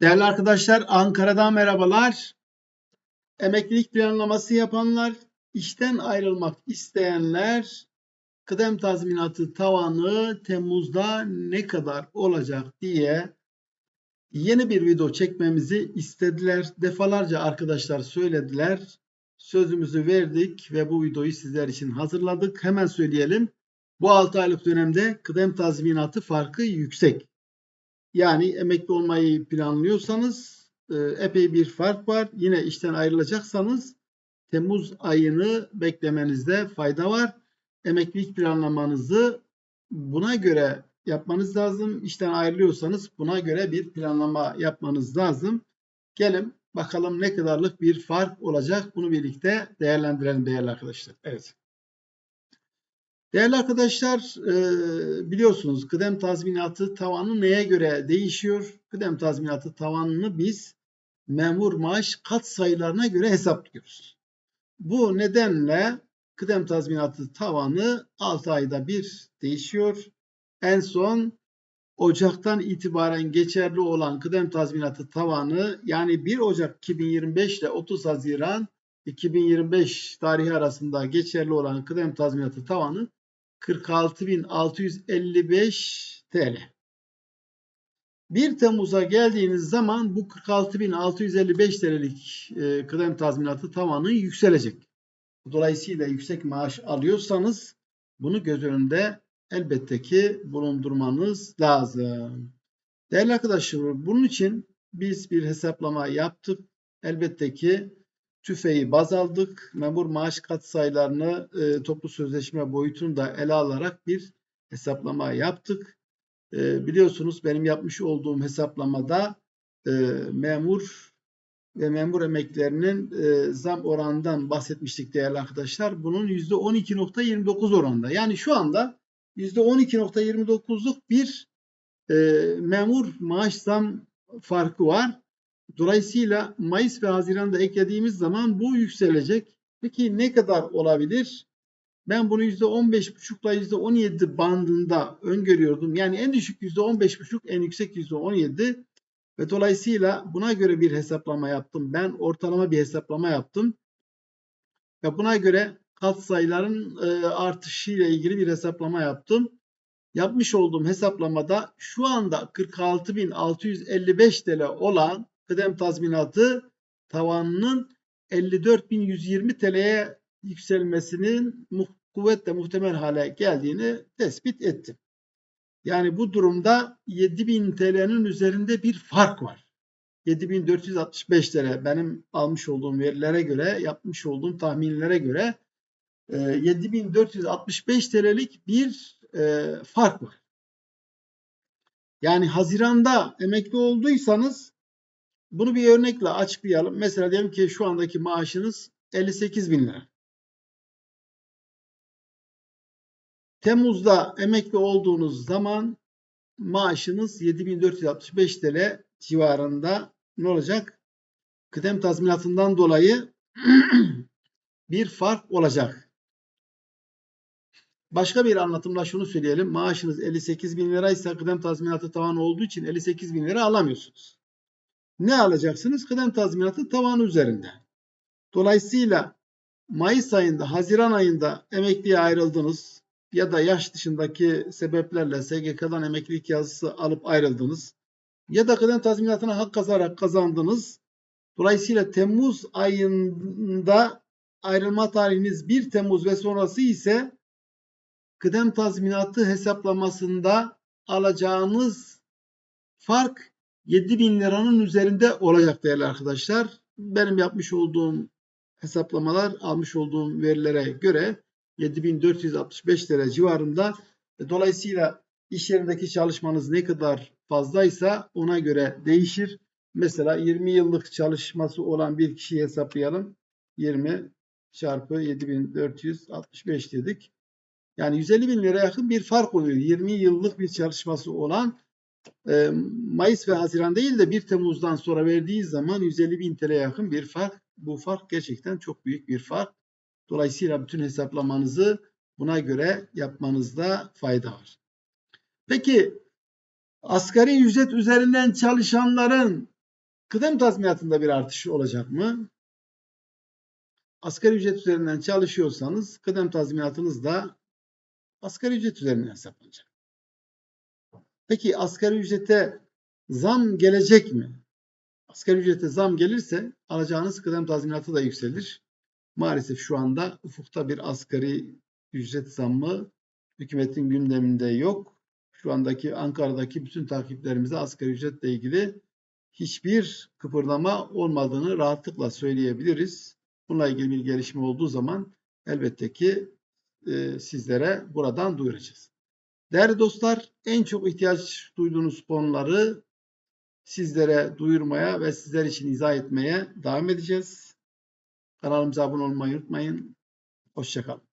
Değerli arkadaşlar, Ankara'dan merhabalar. Emeklilik planlaması yapanlar, işten ayrılmak isteyenler, kıdem tazminatı tavanı Temmuz'da ne kadar olacak diye yeni bir video çekmemizi istediler. Defalarca arkadaşlar söylediler. Sözümüzü verdik ve bu videoyu sizler için hazırladık. Hemen söyleyelim. Bu 6 aylık dönemde kıdem tazminatı farkı yüksek. Yani emekli olmayı planlıyorsanız e, epey bir fark var. Yine işten ayrılacaksanız Temmuz ayını beklemenizde fayda var. Emeklilik planlamanızı buna göre yapmanız lazım. İşten ayrılıyorsanız buna göre bir planlama yapmanız lazım. Gelin bakalım ne kadarlık bir fark olacak. Bunu birlikte değerlendirelim değerli arkadaşlar. Evet. Değerli arkadaşlar e, biliyorsunuz kıdem tazminatı tavanı neye göre değişiyor? Kıdem tazminatı tavanını biz memur maaş kat sayılarına göre hesaplıyoruz. Bu nedenle kıdem tazminatı tavanı 6 ayda bir değişiyor. En son Ocak'tan itibaren geçerli olan kıdem tazminatı tavanı yani 1 Ocak 2025 ile 30 Haziran 2025 tarihi arasında geçerli olan kıdem tazminatı tavanı 46.655 TL. 1 Temmuz'a geldiğiniz zaman bu 46.655 TL'lik e, kıdem tazminatı tavanı yükselecek. Dolayısıyla yüksek maaş alıyorsanız bunu göz önünde elbette ki bulundurmanız lazım. Değerli arkadaşlar bunun için biz bir hesaplama yaptık. Elbette ki tüfeği baz aldık. Memur maaş katsayılarını e, toplu sözleşme boyutunu da ele alarak bir hesaplama yaptık. E, biliyorsunuz benim yapmış olduğum hesaplamada e, memur ve memur emeklerinin e, zam oranından bahsetmiştik değerli arkadaşlar. Bunun %12.29 oranında. Yani şu anda %12.29'luk bir e, memur maaş zam farkı var. Dolayısıyla Mayıs ve Haziran'da eklediğimiz zaman bu yükselecek. Peki ne kadar olabilir? Ben bunu %15,5 ile %17 bandında öngörüyordum. Yani en düşük %15,5, en yüksek %17 ve dolayısıyla buna göre bir hesaplama yaptım. Ben ortalama bir hesaplama yaptım. Ve buna göre katsayıların e, artışıyla ilgili bir hesaplama yaptım. Yapmış olduğum hesaplamada şu anda 46.655 TL olan kıdem tazminatı tavanının 54.120 TL'ye yükselmesinin kuvvetle muhtemel hale geldiğini tespit ettim. Yani bu durumda 7000 TL'nin üzerinde bir fark var. 7465 TL benim almış olduğum verilere göre, yapmış olduğum tahminlere göre 7465 TL'lik bir e, fark var. Yani Haziran'da emekli olduysanız bunu bir örnekle açıklayalım. Mesela diyelim ki şu andaki maaşınız 58 bin lira. Temmuz'da emekli olduğunuz zaman maaşınız 7465 TL civarında ne olacak? Kıdem tazminatından dolayı bir fark olacak. Başka bir anlatımla şunu söyleyelim. Maaşınız 58 bin liraysa kıdem tazminatı tavan olduğu için 58 bin lira alamıyorsunuz ne alacaksınız? Kıdem tazminatı tavanı üzerinde. Dolayısıyla Mayıs ayında, Haziran ayında emekliye ayrıldınız ya da yaş dışındaki sebeplerle SGK'dan emeklilik yazısı alıp ayrıldınız ya da kıdem tazminatına hak kazarak kazandınız. Dolayısıyla Temmuz ayında ayrılma tarihiniz 1 Temmuz ve sonrası ise kıdem tazminatı hesaplamasında alacağınız fark 7 bin liranın üzerinde olacak değerli arkadaşlar. Benim yapmış olduğum hesaplamalar almış olduğum verilere göre 7465 lira civarında. Dolayısıyla iş yerindeki çalışmanız ne kadar fazlaysa ona göre değişir. Mesela 20 yıllık çalışması olan bir kişiyi hesaplayalım. 20 çarpı 7465 dedik. Yani 150 bin lira yakın bir fark oluyor. 20 yıllık bir çalışması olan Mayıs ve Haziran değil de 1 Temmuz'dan sonra verdiği zaman 150 bin TL yakın bir fark. Bu fark gerçekten çok büyük bir fark. Dolayısıyla bütün hesaplamanızı buna göre yapmanızda fayda var. Peki asgari ücret üzerinden çalışanların Kıdem tazminatında bir artış olacak mı? Asgari ücret üzerinden çalışıyorsanız kıdem tazminatınız da asgari ücret üzerinden hesaplanacak. Peki asgari ücrete zam gelecek mi? Asgari ücrete zam gelirse alacağınız kıdem tazminatı da yükselir. Maalesef şu anda ufukta bir asgari ücret zammı hükümetin gündeminde yok. Şu andaki Ankara'daki bütün takiplerimize asgari ücretle ilgili hiçbir kıpırdama olmadığını rahatlıkla söyleyebiliriz. Bununla ilgili bir gelişme olduğu zaman elbette ki e, sizlere buradan duyuracağız. Değerli dostlar, en çok ihtiyaç duyduğunuz konuları sizlere duyurmaya ve sizler için izah etmeye devam edeceğiz. Kanalımıza abone olmayı unutmayın. Hoşçakalın.